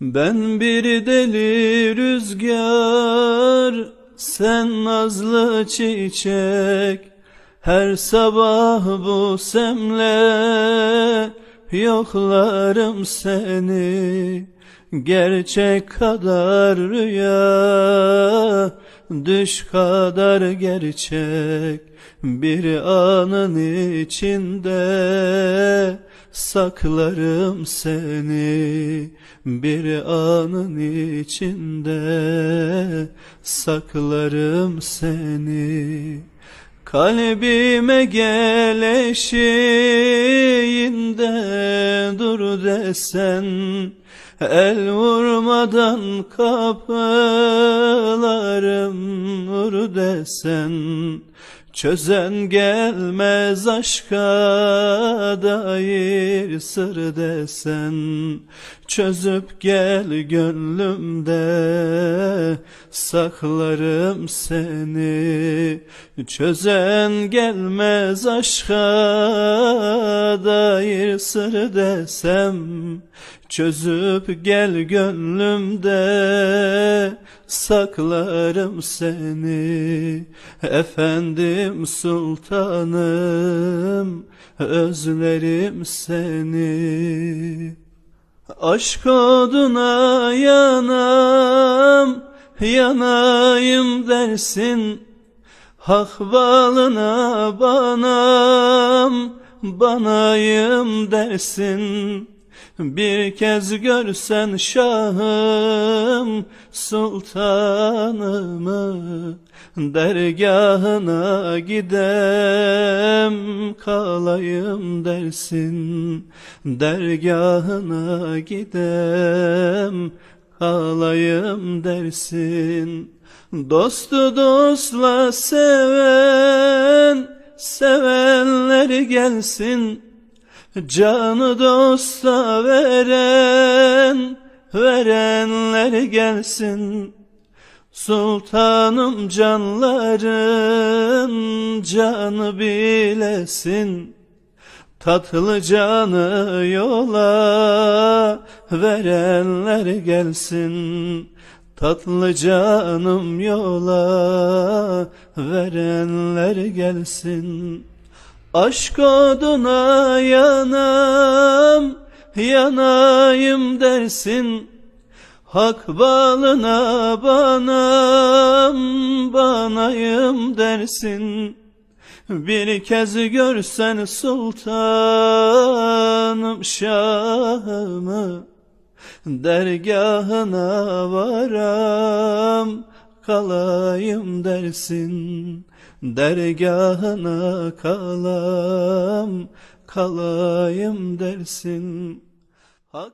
Ben bir deli rüzgar, sen nazlı çiçek. Her sabah bu semle yoklarım seni. Gerçek kadar rüya, düş kadar gerçek. Bir anın içinde saklarım seni. Bir anın içinde saklarım seni. Kalbime gel eşiğinde dur desen El vurmadan kapılarım vur desen Çözen gelmez aşka dair sır desen Çözüp gel gönlümde saklarım seni. Çözen gelmez aşka dair sır desem Çözüp gel gönlümde saklarım seni. Efendim sultanım özlerim seni. Aşk oduna yanam yanayım dersin. Hak balına banam banayım dersin bir kez görsen şahım sultanımı Dergahına gidem kalayım dersin. Dergahına gidem kalayım dersin. Dostu dostla seven sevenler gelsin Canı dosta veren, verenler gelsin. Sultanım canların canı bilesin. Tatlı canı yola verenler gelsin. Tatlı canım yola verenler gelsin. Aşk oduna yanam, yanayım dersin. Hak balına banam, banayım dersin. Bir kez görsen sultanım şahımı, dergahına varam, kalayım dersin. Dergahına kalam, kalayım dersin. Hak